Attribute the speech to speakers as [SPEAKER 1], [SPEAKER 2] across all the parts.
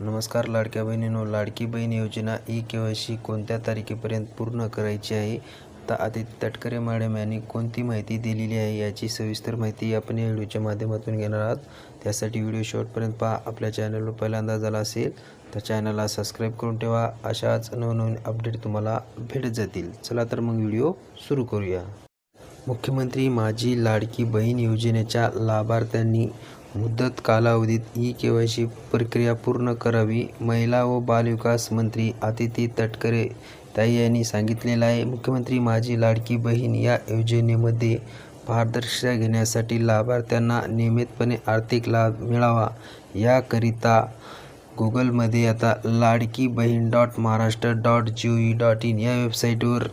[SPEAKER 1] नमस्कार लाडक्या बहिणीनो लाडकी बहीण योजना ई के वाय सी कोणत्या तारखेपर्यंत पूर्ण करायची आहे? आता आदित्य तटकरे मॅडम यांनी कोणती माहिती दिलेली आहे याची सविस्तर माहिती आपण या व्हिडिओच्या माध्यमातून घेणार आहात. त्यासाठी व्हिडिओ शेवटपर्यंत पहा. आपल्या चॅनलवर पहिल्यांदा झाला असेल तर चॅनलला सबस्क्राईब करून ठेवा. अशाच नवनवीन अपडेट तुम्हाला भेटत जातील. चला तर मग व्हिडिओ सुरू करूया. मुख्यमंत्री माझी लाडकी बहीण योजनेच्या लाभार्थ्यांनी मुदत कालावधीत ई के वाय सी प्रक्रिया पूर्ण करावी महिला व बालविकास मंत्री आदिती तटकरे ताई यांनी सांगितलेलं आहे. मुख्यमंत्री माझी लाडकी बहीण या योजनेमध्ये पारदर्शकता घेण्यासाठी लाभार्थ्यांना नियमितपणे आर्थिक लाभ मिळावा. याकरिता गुगलमध्ये आता Ladki Bahin dot Maharashtra dot G E dot in या वेबसाईटवर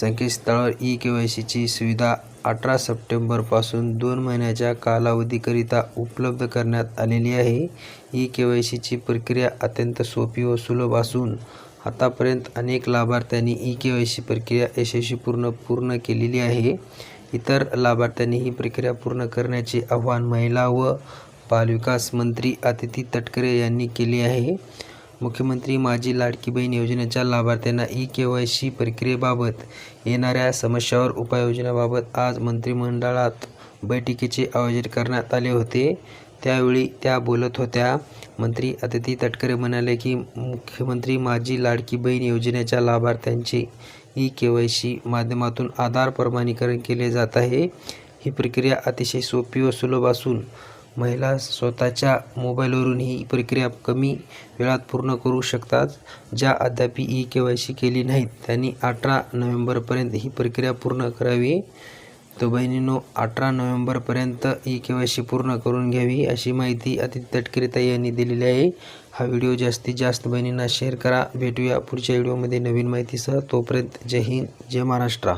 [SPEAKER 1] संकेतस्थळावर ई के वाय सीची सुविधा अठरा सप्टेंबरपासून दोन महिन्याच्या कालावधीकरिता उपलब्ध करण्यात आलेली आहे. ई के वाय सीची प्रक्रिया अत्यंत सोपी व सुलभ असून आतापर्यंत अनेक लाभार्थ्यांनी ई के वाय सी प्रक्रिया यशस्वीपूर्ण पूर्ण केलेली आहे. इतर लाभार्थ्यांनी ही प्रक्रिया पूर्ण करण्याचे आवाहन महिला व बालविकास मंत्री आदिती तटकरे यांनी केले आहे. मुख्यमंत्री माझी लाडकी बहीण योजनेच्या लाभार्थ्यांना ई के वाय सी प्रक्रियेबाबत येणाऱ्या समस्यावर उपाययोजनाबाबत आज मंत्रिमंडळात बैठकीचे आयोजन करण्यात आले होते. त्यावेळी त्या बोलत होत्या. मंत्री अदिती तटकरे म्हणाले की मुख्यमंत्री माझी लाडकी बहीण योजनेच्या लाभार्थ्यांचे ई के वाय सी माध्यमातून आधार प्रमाणीकरण केले जात आहे. ही प्रक्रिया अतिशय सोपी व सुलभ असून महिला स्वतःच्या मोबाईलवरून ही प्रक्रिया कमी वेळात पूर्ण करू शकतात ज्या अद्याप ई के वाय सी केली नाहीत. त्यांनी अठरा नोव्हेंबरपर्यंत ही प्रक्रिया पूर्ण करावी. तो बहिणींनो अठरा नोव्हेंबरपर्यंत ई के वाय सी पूर्ण करून घ्यावी अशी माहिती आदित्य तटकरे यांनी दिलेली आहे. हा व्हिडिओ जास्तीत जास्त बहिणींना शेअर करा. भेटूया पुढच्या व्हिडिओमध्ये नवीन माहितीसह. तोपर्यंत जय हिंद जय महाराष्ट्र.